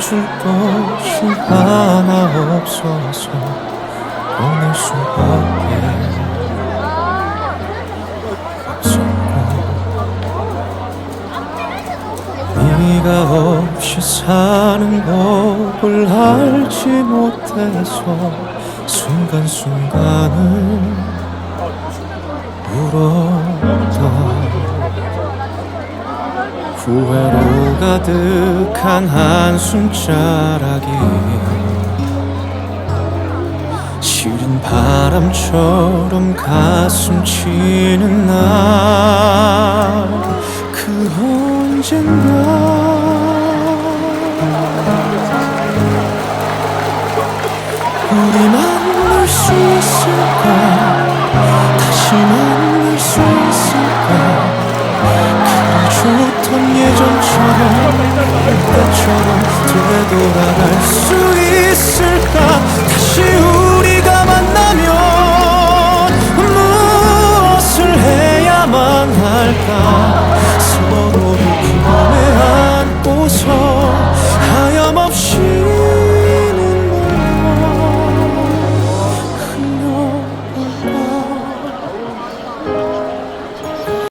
웃을 것이 하나 없어서 보낼 수밖에 없었고 네가 없이 사는 법을 알지 못해서 순간순간을 후회로 가득한 한숨자락이 시린 바람처럼 가슴 치는 날 그 언젠가 우리 만날 수 있을까? 다시 만 전 예전처럼 그때처럼 되돌아갈 수 있을까? 다시 우리가 만나면 무엇을 해야만 할까? 서로를 기쁨에 안고서 하염없이